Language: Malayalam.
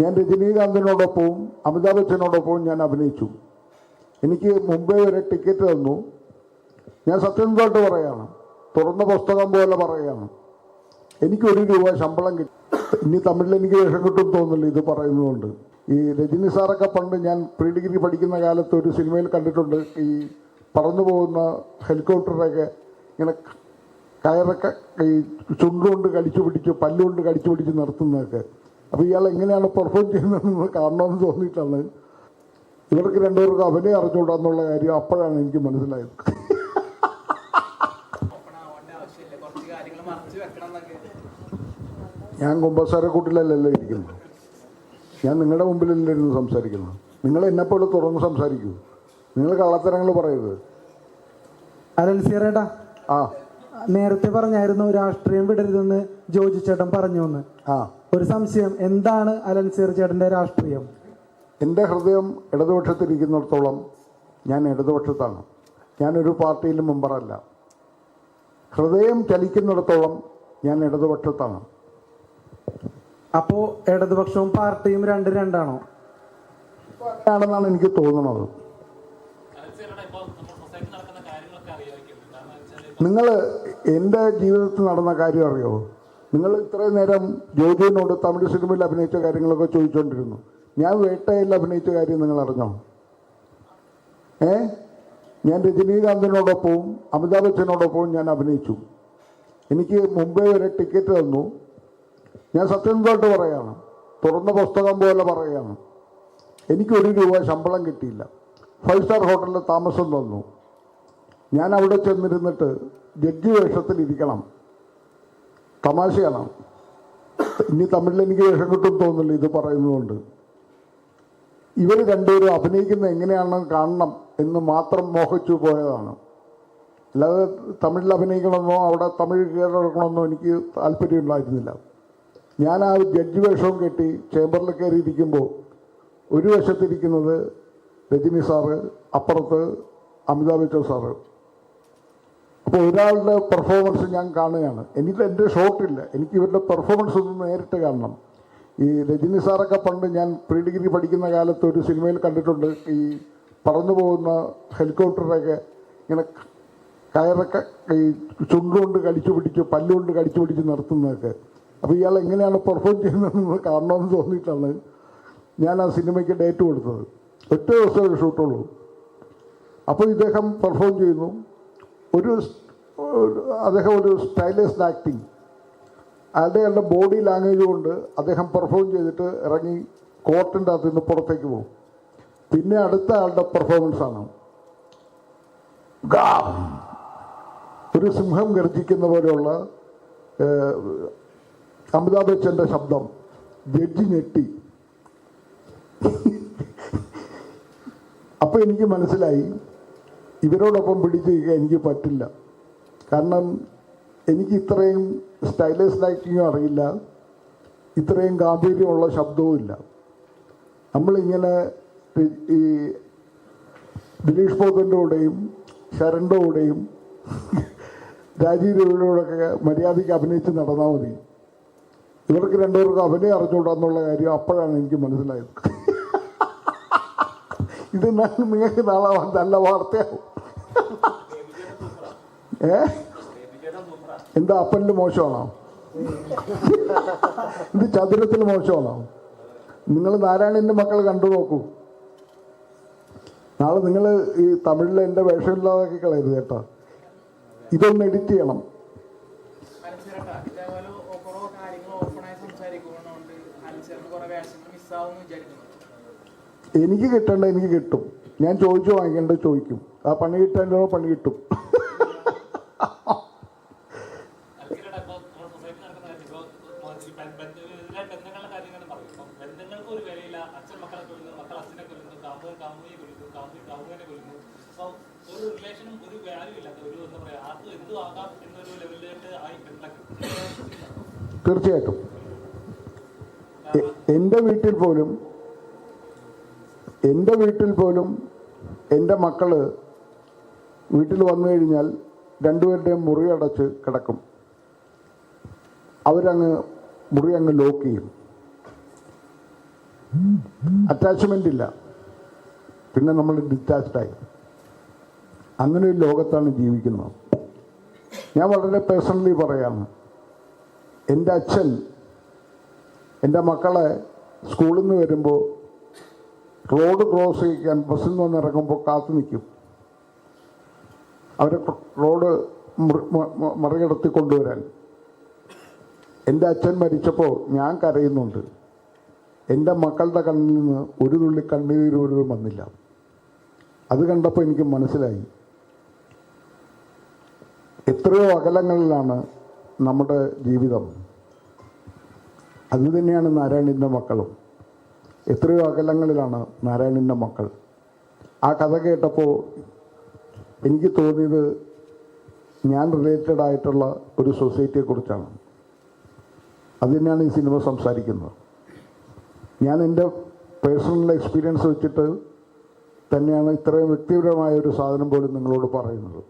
ഞാൻ രജനീകാന്തിനോടൊപ്പവും അമിതാഭ് ബച്ചനോടൊപ്പവും ഞാൻ അഭിനയിച്ചു. എനിക്ക് മുംബൈ വരെ ടിക്കറ്റ് തന്നു. ഞാൻ സത്യസന്ധമായിട്ട് പറയാണ്. തുറന്ന പുസ്തകം പോലെ പറയാണ്. എനിക്ക് ഒരു രൂപ ശമ്പളം കിട്ടി. ഇനി തമിഴിൽ എനിക്ക് വേഷം കിട്ടും തോന്നുന്നില്ല ഇത് പറയുന്നതുകൊണ്ട്. ഈ രജനി സാറൊക്കെ പണ്ട് ഞാൻ പ്രീ ഡിഗ്രി പഠിക്കുന്ന കാലത്ത് ഒരു സിനിമയിൽ കണ്ടിട്ടുണ്ട്. ഈ പറന്നു പോകുന്ന ഹെലികോപ്റ്ററൊക്കെ ഇങ്ങനെ കയറൊക്കെ ഈ ചുണ്ടുകൊണ്ട് കടിച്ചു പിടിച്ച് പല്ലുകൊണ്ട് കടിച്ചു പിടിച്ച് നിർത്തുന്നതൊക്കെ. അപ്പോൾ ഇയാൾ എങ്ങനെയാണ് പെർഫോം ചെയ്യുന്നതെന്ന് കാണണമെന്ന് തോന്നിയിട്ടാണ്. ഇവർക്ക് രണ്ടുപേർക്കും അഭിനയം അറിഞ്ഞുകൂടാന്നുള്ള കാര്യം അപ്പോഴാണ് എനിക്ക് മനസ്സിലായത്. ഞാൻ കുമ്പസാര കൂട്ടിലല്ലല്ലോ ഇരിക്കുന്നത്. ഞാൻ നിങ്ങളുടെ മുമ്പിലല്ലേ ഇരുന്ന് സംസാരിക്കുന്നത്. നിങ്ങൾ എന്നെപ്പോലെ തുറന്ന് സംസാരിക്കൂ. നിങ്ങൾ കള്ളത്തരങ്ങൾ പറയരുത്. അരൽസിയറേട്ടാ ആ. നേരത്തെ പറഞ്ഞായിരുന്നു രാഷ്ട്രീയം വിടരുതെന്ന് ജോജി ചേട്ടൻ പറഞ്ഞു എന്ന് ആ. ഒരു സംശയം എന്താണ് അലൻ ചേട്ടന്റെ രാഷ്ട്രീയം? എന്റെ ഹൃദയം ഇടതുപക്ഷത്തിരിക്കുന്നിടത്തോളം ഞാൻ ഇടതുപക്ഷത്താണ്. ഞാനൊരു പാർട്ടിയിലും മെമ്പറല്ല. ഹൃദയം ചലിക്കുന്നിടത്തോളം ഞാൻ ഇടതുപക്ഷത്താണ്. അപ്പോ ഇടതുപക്ഷവും പാർട്ടിയും രണ്ട് രണ്ടാണോ? ആണെന്നാണ് എനിക്ക് തോന്നുന്നത്. നിങ്ങൾ എന്റെ ജീവിതത്തിൽ നടന്ന കാര്യം അറിയോ? നിങ്ങൾ ഇത്രയും നേരം ജോജുവിനോട് തമിഴ് സിനിമയിൽ അഭിനയിച്ച കാര്യങ്ങളൊക്കെ ചോദിച്ചുകൊണ്ടിരുന്നു ഞാൻ വേട്ടയിൽ അഭിനയിച്ച കാര്യം നിങ്ങൾ അറിഞ്ഞോ? ഏ? ഞാൻ രജനീകാന്തിനോടൊപ്പവും അമിതാഭ് ബച്ചനോടൊപ്പവും ഞാൻ അഭിനയിച്ചു. എനിക്ക് മുംബൈ വരെ ടിക്കറ്റ് തന്നു. ഞാൻ സത്യസന്ധമായിട്ട് പറയാണ്? തുറന്ന പുസ്തകം പോലെ പറയാണ്. എനിക്കൊരു രൂപ ശമ്പളം കിട്ടിയില്ല. ഫൈവ് സ്റ്റാർ ഹോട്ടലിൽ താമസം തന്നു. ഞാൻ അവിടെ ചെന്നിരുന്നിട്ട് ജഡ്ജി വേഷത്തിൽ ഇരിക്കണം തമാശയാണ്. ഇനി തമിഴിൽ എനിക്ക് വേഷം കിട്ടും തോന്നുന്നില്ല ഇത് പറയുന്നതുകൊണ്ട്. ഇവർ രണ്ടുപേരും അഭിനയിക്കുന്ന എങ്ങനെയാണെന്ന് കാണണം എന്ന് മാത്രം മോഹിച്ചു പോയതാണ്. അല്ലാതെ തമിഴിൽ അഭിനയിക്കണമെന്നോ അവിടെ തമിഴ് കീഴടക്കണമെന്നോ എനിക്ക് താല്പര്യമുണ്ടായിരുന്നില്ല ഞാൻ ആ ജഡ്ജ് വേഷവും കെട്ടി ചേംബറിൽ കയറി ഇരിക്കുമ്പോൾ ഒരു വശത്തിരിക്കുന്നത് രജനി സാറ് അപ്പുറത്ത് അമിതാഭ് ബച്ചൻ സാറ്. അപ്പോൾ ഒരാളുടെ പെർഫോമൻസ് ഞാൻ കാണുകയാണ്. എനിക്ക് എന്റെ ഷോട്ടില്ല എനിക്ക് ഇവരുടെ പെർഫോമൻസ് ഒന്ന് നേരിട്ട് കാണണം. ഈ രജനി സാറൊക്കെ പണ്ട് ഞാൻ പ്രീ ഡിഗ്രി പഠിക്കുന്ന കാലത്ത് ഒരു സിനിമയിൽ കണ്ടിട്ടുണ്ട്. ഈ പറന്നു പോകുന്ന ഹെലികോപ്റ്ററൊക്കെ ഇങ്ങനെ കയറൊക്കെ ഈ ചുണ്ടുകൊണ്ട് കടിച്ചു പിടിച്ച് പല്ലുകൊണ്ട് കടിച്ചു പിടിച്ച് നിർത്തുന്നതൊക്കെ. അപ്പോൾ ഇയാൾ എങ്ങനെയാണ് പെർഫോം ചെയ്യുന്നതെന്ന് കാണണമെന്ന് തോന്നിയിട്ടാണ് ഞാൻ ആ സിനിമയ്ക്ക് ഡേറ്റ് കൊടുത്തത്. ഒറ്റ ദിവസമേ ഷൂട്ടുള്ളൂ അപ്പോൾ ഇദ്ദേഹം പെർഫോം ചെയ്യുന്നു. ഒരു അദ്ദേഹം ഒരു സ്റ്റൈലിസ്റ്റ് ആക്ടിങ് അയാളുടെ ബോഡി ലാംഗ്വേജ് കൊണ്ട് അദ്ദേഹം പെർഫോം ചെയ്തിട്ട് ഇറങ്ങി കോർട്ടിന്റെ അകത്ത് നിന്ന് പുറത്തേക്ക് പോകും. പിന്നെ അടുത്ത ആളുടെ പെർഫോമൻസ് ആണ്. ഗാം. ഒരു സിംഹം ഗർജിക്കുന്ന പോലെയുള്ള അമിതാഭ് ബച്ചന്റെ ശബ്ദം. ജഡ്ജി ഞെട്ടി. അപ്പോൾ എനിക്ക് മനസ്സിലായി ഇവരോടൊപ്പം പിടിക്കുക എനിക്ക് പറ്റില്ല. കാരണം എനിക്ക് ഇത്രയും സ്റ്റൈലിഷ് ലൈറ്റിങ്ങും അറിയില്ല. ഇത്രയും ഗാംഭീര്യമുള്ള ശബ്ദവും ഇല്ല. നമ്മളിങ്ങനെ ഈ- ദിലീഷ് പോത്തന്റെ കൂടെയും ശരണിന്റെ കൂടെയും രാജീവ് രവിയുടെയൊക്കെ മര്യാദയ്ക്ക് അഭിനയിച്ച് നടന്നാൽ മതി. ഇവർക്ക് രണ്ടുപേർക്കും അഭിനയം അറിഞ്ഞുകൂടാന്നുള്ള കാര്യം അപ്പോഴാണ് എനിക്ക് മനസ്സിലായത്. ഇത് നിങ്ങൾക്ക് നാളെ നല്ല വാർത്തയാവും. ഏ? എന്താ അപ്പനിൽ മോശമാണോ? ഇത് ചതുരത്തിൽ മോശമാണോ? നിങ്ങൾ നാരായണന്റെ മക്കൾ കണ്ടു നോക്കൂ. നാളെ നിങ്ങൾ ഈ തമിഴിൽ എന്റെ വേഷമില്ലാതാക്കി കളയരുത് കേട്ടോ. ഇതൊന്ന് എഡിറ്റ് ചെയ്യണം. എനിക്ക് കിട്ടണ്ട എനിക്ക് കിട്ടും. ഞാൻ ചോദിച്ചു വാങ്ങിക്കേണ്ടത് ചോദിക്കും. ആ പണി കിട്ടാൻ പണി കിട്ടും. തീർച്ചയായിട്ടും. എന്റെ വീട്ടിൽ പോലും എന്റെ വീട്ടിൽ പോലും എന്റെ മക്കൾ വീട്ടിൽ വന്നു കഴിഞ്ഞാൽ രണ്ടുപേരുടെയും മുറി അടച്ച് കിടക്കും. അവരങ്ങ് മുറി അങ്ങ് ലോക്ക് ചെയ്യും. അറ്റാച്ച്മെന്റ് ഇല്ല. പിന്നെ നമ്മൾ ഡിറ്റാച്ച്ഡായി അങ്ങനെ ഒരു ലോകത്താണ് ജീവിക്കുന്നത്. ഞാൻ വളരെ പേഴ്സണലി പറയാണ്. എന്റെ അച്ഛൻ എന്റെ മക്കളെ സ്കൂളിൽ നിന്ന് വരുമ്പോൾ റോഡ് ക്രോസ് ചെയ്യിക്കാൻ ബസ്സിൽ നിന്ന് ഇറങ്ങുമ്പോൾ കാത്തു നിൽക്കും. അവരെ റോഡ് മറികടത്തി കൊണ്ടുവരാൻ. എന്റെ അച്ഛൻ മരിച്ചപ്പോൾ ഞാൻ കരയുന്നുണ്ട്. എന്റെ മക്കളുടെ കണ്ണിൽ നിന്ന് ഒരു തുള്ളി കണ്ണീരൂരും വന്നില്ല. അത് കണ്ടപ്പോൾ എനിക്ക് മനസ്സിലായി. എത്രയോ അകലങ്ങളിലാണ് നമ്മുടെ ജീവിതം. അതുതന്നെയാണ് തന്നെയാണ് നാരായണീന്റെ മക്കളും. എത്രയോ അകലങ്ങളിലാണ് നാരായണന്റെ മക്കൾ. ആ കഥ കേട്ടപ്പോൾ എനിക്ക് തോന്നിയത് ഞാൻ റിലേറ്റഡ് ആയിട്ടുള്ള ഒരു സൊസൈറ്റിയെക്കുറിച്ചാണ് അത് തന്നെയാണ് ഈ സിനിമ സംസാരിക്കുന്നത്. ഞാൻ എന്റെ പേഴ്സണൽ എക്സ്പീരിയൻസ് വെച്ചിട്ട് തന്നെയാണ് ഇത്രയും വ്യക്തിപരമായ ഒരു സാധനം പോലും നിങ്ങളോട് പറയുന്നത്.